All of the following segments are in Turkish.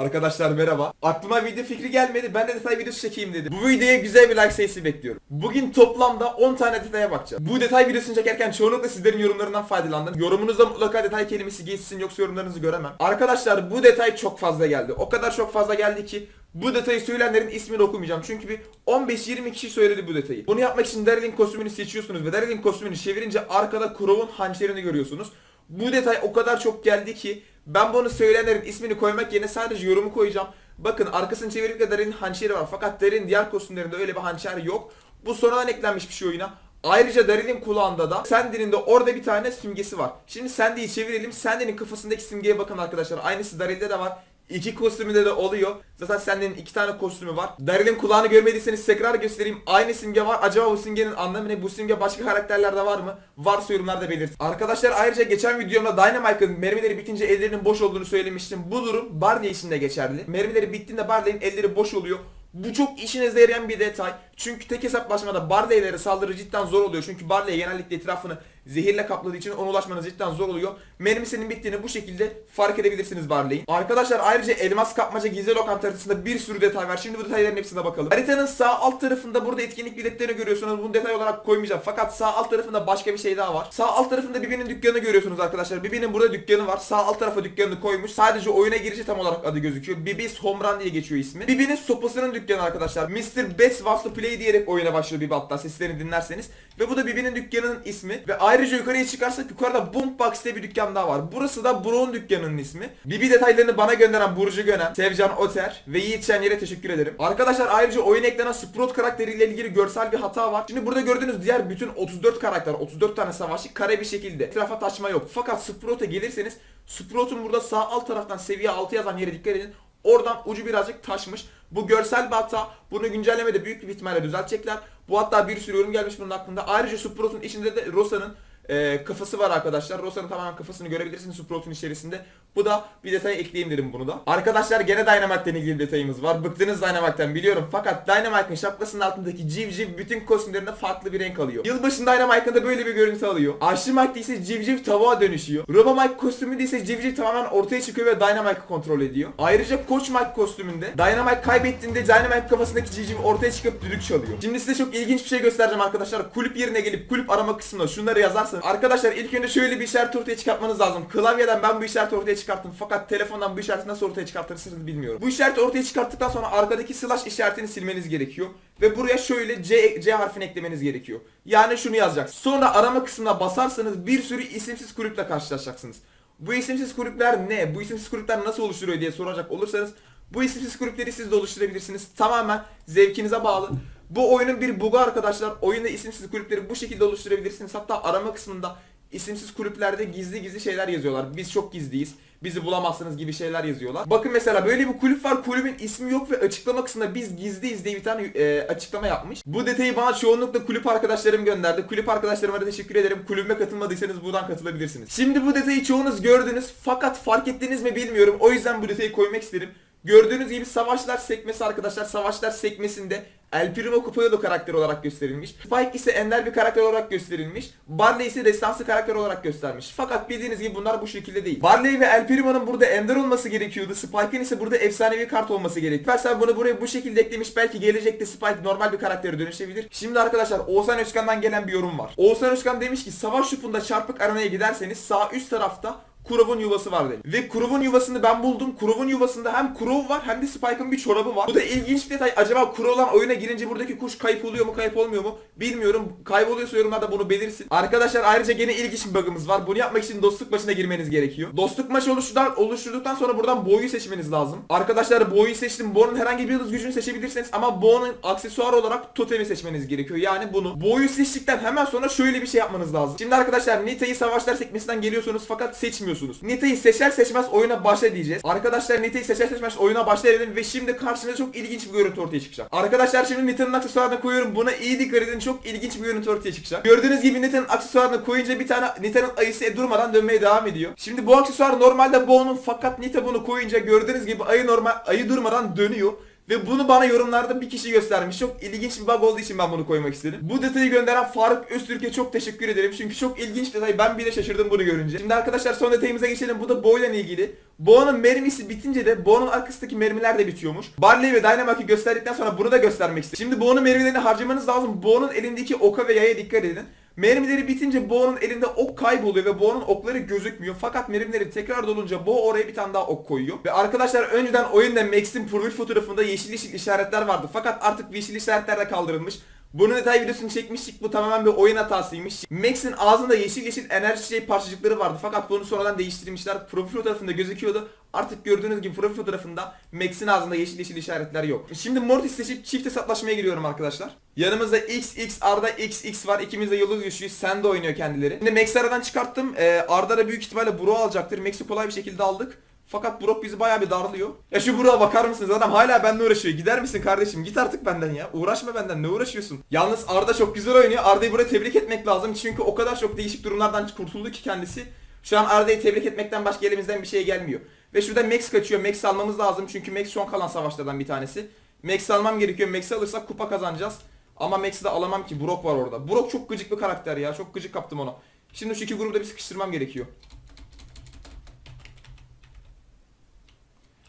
Arkadaşlar merhaba. Aklıma video fikri gelmedi. Ben de detay videosu çekeyim dedim. Bu videoya güzel bir like sayısı bekliyorum. Bugün toplamda 10 tane detaya bakacağım. Bu detay videosunu çekerken çoğunlukla sizlerin yorumlarından faydalandım. Yorumunuzda mutlaka detay kelimesi geçsin yoksa yorumlarınızı göremem. Arkadaşlar bu detay çok fazla geldi. O kadar çok fazla geldi ki bu detayı söyleyenlerin ismini okumayacağım. Çünkü bir 15-20 kişi söyledi bu detayı. Bunu yapmak için Daryl'in kostümünü seçiyorsunuz ve Daryl'in kostümünü çevirince arkada Crow'un hançerini görüyorsunuz. Bu detay o kadar çok geldi ki ben bunu söyleyenlerin ismini koymak yerine sadece yorumu koyacağım. Bakın arkasını çevirince Daryl'in hançeri var. Fakat Daryl'in diğer kostümlerinde öyle bir hançer yok. Bu sonradan eklenmiş bir şey oyuna. Ayrıca Daryl'in kulağında da Sandy'nin de orada bir tane simgesi var. Şimdi Sandy'yi çevirelim. Sandy'nin kafasındaki simgeye bakın arkadaşlar. Aynısı Daryl'de de var. İki kostümünde de oluyor. Zaten Sandy'nin iki tane kostümü var. Daryl'in kulağını görmediyseniz tekrar göstereyim. Aynı simge var. Acaba bu simgenin anlamı ne? Bu simge başka karakterlerde var mı? Varsa yorumlarda belirtin. Arkadaşlar ayrıca geçen videomda Dynamite'ın mermileri bitince ellerinin boş olduğunu söylemiştim. Bu durum Barley için de geçerli. Mermileri bittiğinde Barley'in elleri boş oluyor. Bu çok işinize yarayan bir detay. Çünkü tek hesaplaşmada Barley'lere saldırı cidden zor oluyor. Çünkü Barley genellikle etrafını zehirle kapladığı için ona ulaşmanız cidden zor oluyor. Mermisinin bittiğini bu şekilde fark edebilirsiniz Barley'in. Arkadaşlar ayrıca elmas kapmaca gizli lokanta haritasında bir sürü detay var. Şimdi bu detayların hepsine bakalım. Haritanın sağ alt tarafında burada etkinlik biletlerini görüyorsunuz. Bunu detay olarak koymayacağım. Fakat sağ alt tarafında başka bir şey daha var. Sağ alt tarafında Bibi'nin dükkanı görüyorsunuz arkadaşlar. Bibi'nin burada dükkanı var. Sağ alt tarafa dükkanını koymuş. Sadece oyuna girişi tam olarak adı gözüküyor. Bibi's Home Run diye geçiyor ismi. Bibi'nin sopasının dükkanı arkadaşlar. Mr. Best Wants to Play diyerek oyuna başlıyor Bibi hatta seslerini dinlerseniz. Ve bu da Bibi'nin dükkanının ismi. Ve ayrıca yukarıya çıkarsak yukarıda Boombox diye bir dükkan daha var. Burası da Brown dükkanının ismi. Bibi detaylarını bana gönderen Burcu Gönen, Sevcan Oter ve Yiğit Şenyer'e teşekkür ederim. Arkadaşlar ayrıca oyuna eklenen Sprout karakteriyle ilgili görsel bir hata var. Şimdi burada gördüğünüz diğer bütün 34 karakter, 34 tane savaşçı kare bir şekilde. Etrafa taşma yok. Fakat Sprout'a gelirseniz Sprout'un burada sağ alt taraftan seviye 6 yazan yere dikkat edin. Oradan ucu birazcık taşmış. Bu görsel bir hata. Bunu güncellemede büyük bir ihtimalle düzeltecekler. Bu hatta bir sürü yorum gelmiş bunun hakkında. Ayrıca Sprout'un içinde de Rosa'nın e, kafası var arkadaşlar. Rosa'nın tamamen kafasını görebilirsiniz Sprout'un içerisinde. Bu da bir detay ekleyeyim dedim bunu da. Arkadaşlar gene Dynamite'den ilgili detayımız var. Bıktınız Dynamite'den biliyorum. Fakat Dynamite'ın şapkasının altındaki civciv bütün kostümlerinde farklı bir renk alıyor. Yılbaşında Dynamite'ın da böyle bir görüntü alıyor. Aşçı Mike ise civciv tavuğa dönüşüyor. Robo Mike kostümünde ise civciv tamamen ortaya çıkıyor ve Dynamite'ı kontrol ediyor. Ayrıca Koç Mike kostümünde Dynamite kaybettiğinde Dynamite kafasındaki civciv ortaya çıkıp düdük çalıyor. Şimdi size çok ilginç bir şey göstereceğim arkadaşlar. Kulüp yerine gelip kulüp arama kısmına şunları yazarsanız. Arkadaşlar ilk önce şöyle bir işaret ortaya çıkartmanız lazım. Klavyeden ben bu işareti ortaya çıkarttım. Fakat telefondan bu işareti nasıl ortaya çıkartırsınız bilmiyorum. Bu işareti ortaya çıkarttıktan sonra arkadaki slash işaretini silmeniz gerekiyor. Ve buraya şöyle C, C harfini eklemeniz gerekiyor. Yani şunu yazacaksınız. Sonra arama kısmına basarsanız bir sürü isimsiz kulüple karşılaşacaksınız. Bu isimsiz kulüpler ne? Bu isimsiz kulüpler nasıl oluşturuyor diye soracak olursanız bu isimsiz kulüpleri siz de oluşturabilirsiniz. Tamamen zevkinize bağlı. Bu oyunun bir bug'u arkadaşlar. Oyunda isimsiz kulüpleri bu şekilde oluşturabilirsiniz. Hatta arama kısmında isimsiz kulüplerde gizli gizli şeyler yazıyorlar. Biz çok gizliyiz. Bizi bulamazsınız gibi şeyler yazıyorlar. Bakın mesela böyle bir kulüp var. Kulübün ismi yok ve açıklama kısmında biz gizliyiz diye bir tane e, açıklama yapmış. Bu detayı bana çoğunlukla kulüp arkadaşlarım gönderdi. Kulüp arkadaşlarıma da teşekkür ederim. Kulübüme katılmadıysanız buradan katılabilirsiniz. Şimdi bu detayı çoğunuz gördünüz fakat fark ettiniz mi bilmiyorum. O yüzden bu detayı koymak istedim. Gördüğünüz gibi Savaşlar sekmesi arkadaşlar Savaşlar sekmesinde El Primo Kupayolo karakter olarak gösterilmiş. Spike ise ender bir karakter olarak gösterilmiş. Barley ise destansı karakter olarak göstermiş. Fakat bildiğiniz gibi bunlar bu şekilde değil. Barley ve El Primo'nun burada ender olması gerekiyordu. Spike'ın ise burada efsanevi kart olması gerekiyor. Versen bunu buraya bu şekilde eklemiş. Belki gelecekte Spike normal bir karaktere dönüşebilir. Şimdi arkadaşlar Oğuzhan Özkan'dan gelen bir yorum var. Oğuzhan Özkan demiş ki savaş şupunda çarpık aranaya giderseniz sağ üst tarafta Kurov'un yuvası var demiş. Ve Kurov'un yuvasını ben buldum. Kurov'un yuvasında hem Kurov var hem de Spike'ın bir çorabı var. Bu da ilginç bir detay. Acaba Kurov'lan oyuna girince buradaki kuş kayıp oluyor mu kayıp olmuyor mu? Bilmiyorum. Kayboluyorsa yorumlarda bunu belirsin. Arkadaşlar ayrıca gene ilginç bir bug'ımız var. Bunu yapmak için dostluk maçına girmeniz gerekiyor. Dostluk maçı oluşturduktan, oluşturduktan sonra buradan Bo'yu seçmeniz lazım. Arkadaşlar Bo'yu seçtim. Bo'nun herhangi bir yıldız gücünü seçebilirsiniz ama Bo'nun aksesuar olarak totemi seçmeniz gerekiyor. Yani bunu. Bo'yu seçtikten hemen sonra şöyle bir şey yapmanız lazım. Şimdi arkadaşlar Nita'yı savaşlar sekmesinden geliyorsunuz fakat seçmiyorsunuz. Nita'yı seçer seçmez oyuna başla diyeceğiz. Arkadaşlar Nita'yı seçer seçmez oyuna başla dedim ve şimdi karşınıza çok ilginç bir görüntü ortaya çıkacak. Arkadaşlar şimdi Nita'nın aksesuarını koyuyorum. Buna iyi dikkat edin. Çok ilginç bir görüntü ortaya çıkacak. Gördüğünüz gibi Nita'nın aksesuarını koyunca bir tane Nita'nın ayısı e, durmadan dönmeye devam ediyor. Şimdi bu aksesuar normalde Bo'nun fakat Nita bunu koyunca gördüğünüz gibi ayı normal ayı durmadan dönüyor. Ve bunu bana yorumlarda bir kişi göstermiş. Çok ilginç bir bug olduğu için ben bunu koymak istedim. Bu detayı gönderen Faruk Öztürk'e çok teşekkür ederim. Çünkü çok ilginç detay. Ben bile şaşırdım bunu görünce. Şimdi arkadaşlar son detayımıza geçelim. Bu da Bo ile ilgili. Bo'nun mermisi bitince de Bo'nun arkasındaki mermiler de bitiyormuş. Barley ve Dynamite'ı gösterdikten sonra bunu da göstermek istedim. Şimdi Bo'nun mermilerini harcamanız lazım. Bo'nun elindeki oka ve yaya dikkat edin. Mermileri bitince Bo'nun elinde ok kayboluyor ve Bo'nun okları gözükmüyor. Fakat mermileri tekrar dolunca Bo oraya bir tane daha ok koyuyor. Ve arkadaşlar önceden oyunda Max'in profil fotoğrafında yeşil yeşil işaretler vardı. Fakat artık yeşil işaretler de kaldırılmış. Bunun detay videosunu çekmiştik. Bu tamamen bir oyun hatasıymış. Max'in ağzında yeşil yeşil enerji şey parçacıkları vardı. Fakat bunu sonradan değiştirmişler. Profil fotoğrafında gözüküyordu. Artık gördüğünüz gibi profil fotoğrafında Max'in ağzında yeşil yeşil işaretler yok. Şimdi Mortis seçip çift hesaplaşmaya giriyorum arkadaşlar. Yanımızda XX, Arda XX var. İkimiz de yıldız güçlüyüz. Sen de oynuyor kendileri. Şimdi Max'i aradan çıkarttım. Ee, Arda da büyük ihtimalle Bro alacaktır. Max'i kolay bir şekilde aldık. Fakat Brock bizi bayağı bir darlıyor. Ya şu Brock'a bakar mısınız? Adam hala benimle uğraşıyor. Gider misin kardeşim? Git artık benden ya. Uğraşma benden. Ne uğraşıyorsun? Yalnız Arda çok güzel oynuyor. Arda'yı buraya tebrik etmek lazım. Çünkü o kadar çok değişik durumlardan kurtuldu ki kendisi. Şu an Arda'yı tebrik etmekten başka elimizden bir şey gelmiyor. Ve şurada Max kaçıyor. Max almamız lazım. Çünkü Max son kalan savaşlardan bir tanesi. Max almam gerekiyor. Max'i alırsak kupa kazanacağız. Ama Max'i de alamam ki. Brock var orada. Brock çok gıcık bir karakter ya. Çok gıcık kaptım onu. Şimdi şu iki grubu da bir sıkıştırmam gerekiyor.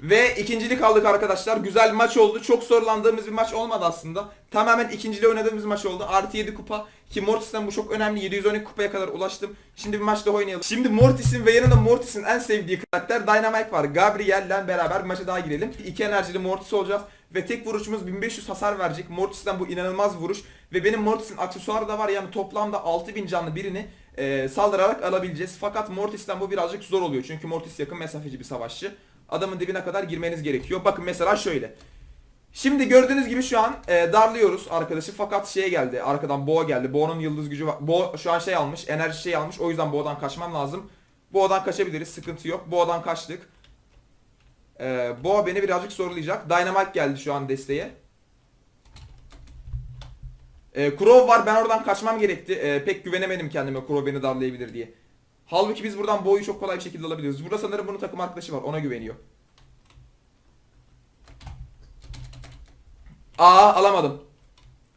Ve ikincilik aldık arkadaşlar. Güzel maç oldu. Çok zorlandığımız bir maç olmadı aslında. Tamamen ikinciliği oynadığımız maç oldu. Artı 7 kupa. Ki Mortis'ten bu çok önemli. 712 kupaya kadar ulaştım. Şimdi bir maç daha oynayalım. Şimdi Mortis'in ve yanında Mortis'in en sevdiği karakter Dynamite var. Gabriel'le beraber bir maça daha girelim. İki enerjili Mortis olacağız. Ve tek vuruşumuz 1500 hasar verecek. Mortis'ten bu inanılmaz vuruş. Ve benim Mortis'in aksesuarı da var. Yani toplamda 6000 canlı birini e, saldırarak alabileceğiz. Fakat Mortis'ten bu birazcık zor oluyor. Çünkü Mortis yakın mesafeci bir savaşçı. Adamın dibine kadar girmeniz gerekiyor. Bakın mesela şöyle. Şimdi gördüğünüz gibi şu an e, darlıyoruz arkadaşı fakat şeye geldi arkadan boğa geldi. Boğa'nın yıldız gücü var. Boğa şu an şey almış enerji şey almış o yüzden boğadan kaçmam lazım. Boğadan kaçabiliriz sıkıntı yok. Boğadan kaçtık. E, boğa beni birazcık zorlayacak. Dynamite geldi şu an desteğe. E, Crow var ben oradan kaçmam gerekti. E, pek güvenemedim kendime Crow beni darlayabilir diye. Halbuki biz buradan boyu çok kolay bir şekilde alabiliyoruz. Burada sanırım bunun takım arkadaşı var ona güveniyor. Aa alamadım.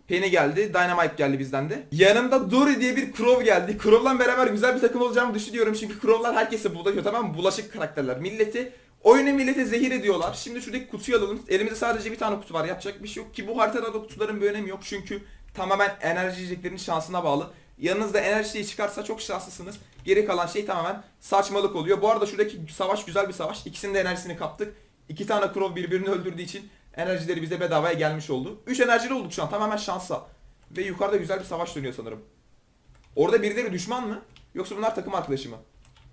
Penny geldi. Dynamite geldi bizden de. Yanımda Dory diye bir Crow geldi. Crow'la beraber güzel bir takım olacağımı düşünüyorum. Çünkü Crow'lar herkese bulaşıyor tamam mı? Bulaşık karakterler. Milleti oyunu millete zehir ediyorlar. Şimdi şuradaki kutuyu alalım. Elimizde sadece bir tane kutu var. Yapacak bir şey yok ki bu haritada da kutuların bir önemi yok. Çünkü tamamen enerji yiyeceklerin şansına bağlı. Yanınızda enerji şeyi çıkarsa çok şanslısınız. Geri kalan şey tamamen saçmalık oluyor. Bu arada şuradaki savaş güzel bir savaş. İkisinin de enerjisini kaptık. İki tane Crow birbirini öldürdüğü için enerjileri bize bedavaya gelmiş oldu. 3 enerjili olduk şu an tamamen şansa. Ve yukarıda güzel bir savaş dönüyor sanırım. Orada birileri düşman mı? Yoksa bunlar takım arkadaşı mı?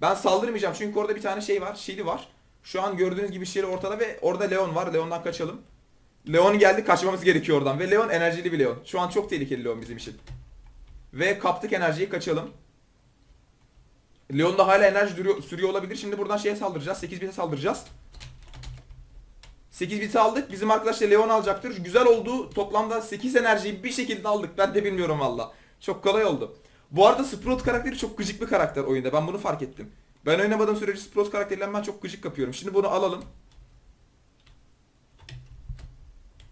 Ben saldırmayacağım çünkü orada bir tane şey var. Şili var. Şu an gördüğünüz gibi Şili ortada ve orada Leon var. Leon'dan kaçalım. Leon geldi kaçmamız gerekiyor oradan. Ve Leon enerjili bir Leon. Şu an çok tehlikeli Leon bizim için. Ve kaptık enerjiyi kaçalım. Leon da hala enerji duruyor, sürüyor olabilir. Şimdi buradan şeye saldıracağız. 8 bite saldıracağız. 8 biti aldık. Bizim arkadaş da Leon alacaktır. Güzel oldu. Toplamda 8 enerjiyi bir şekilde aldık. Ben de bilmiyorum valla. Çok kolay oldu. Bu arada Sprout karakteri çok gıcık bir karakter oyunda. Ben bunu fark ettim. Ben oynamadığım sürece Sprout karakteriyle ben çok gıcık kapıyorum. Şimdi bunu alalım.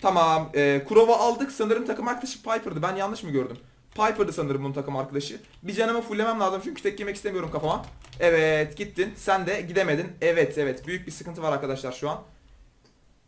Tamam. E, Kurova aldık. Sanırım takım arkadaşı Piper'dı. Ben yanlış mı gördüm? Piper'dı sanırım bunun takım arkadaşı. Bir canımı fullemem lazım çünkü tek yemek istemiyorum kafama. Evet gittin. Sen de gidemedin. Evet evet. Büyük bir sıkıntı var arkadaşlar şu an.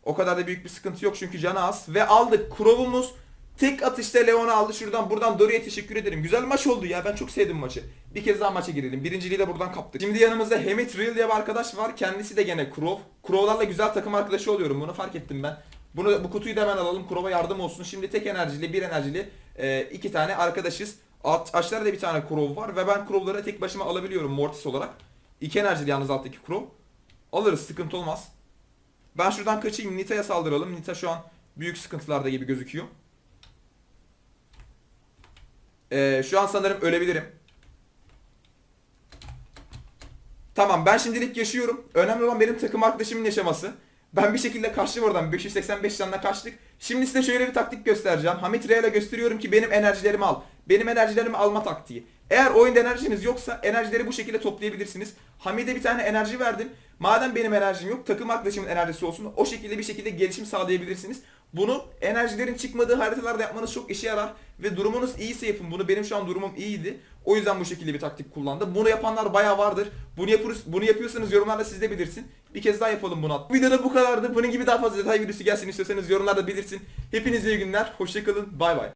O kadar da büyük bir sıkıntı yok çünkü canı az. Ve aldık. Kurovumuz tek atışta Leon'u aldı şuradan. Buradan Dory'e teşekkür ederim. Güzel maç oldu ya. Ben çok sevdim maçı. Bir kez daha maça girelim. Birinciliği de buradan kaptık. Şimdi yanımızda Hemit Real diye bir arkadaş var. Kendisi de gene Kurov. Kurovlarla güzel takım arkadaşı oluyorum. Bunu fark ettim ben. Bunu bu kutuyu da hemen alalım. Kurov'a yardım olsun. Şimdi tek enerjili, bir enerjili e, iki tane arkadaşız. Alt, aşağıda da bir tane Kurov var ve ben Kurov'ları tek başıma alabiliyorum Mortis olarak. İki enerjili yalnız alttaki Kurov. Alırız sıkıntı olmaz. Ben şuradan kaçayım. Nita'ya saldıralım. Nita şu an büyük sıkıntılarda gibi gözüküyor. Ee, şu an sanırım ölebilirim. Tamam ben şimdilik yaşıyorum. Önemli olan benim takım arkadaşımın yaşaması. Ben bir şekilde kaçtım oradan. 585 canla kaçtık. Şimdi size şöyle bir taktik göstereceğim. Hamit Real'e gösteriyorum ki benim enerjilerimi al. Benim enerjilerimi alma taktiği. Eğer oyunda enerjiniz yoksa enerjileri bu şekilde toplayabilirsiniz. Hamid'e bir tane enerji verdim. Madem benim enerjim yok takım arkadaşımın enerjisi olsun. O şekilde bir şekilde gelişim sağlayabilirsiniz. Bunu enerjilerin çıkmadığı haritalarda yapmanız çok işe yarar. Ve durumunuz iyiyse yapın. Bunu benim şu an durumum iyiydi. O yüzden bu şekilde bir taktik kullandım. Bunu yapanlar bayağı vardır. Bunu yapıyoruz, bunu yapıyorsanız yorumlarda siz de belirsin. Bir kez daha yapalım bunu. Bu videoda bu kadardı. Bunun gibi daha fazla detay videosu gelsin istiyorsanız yorumlarda belirsin. Hepinize iyi günler. Hoşçakalın. Bay bay.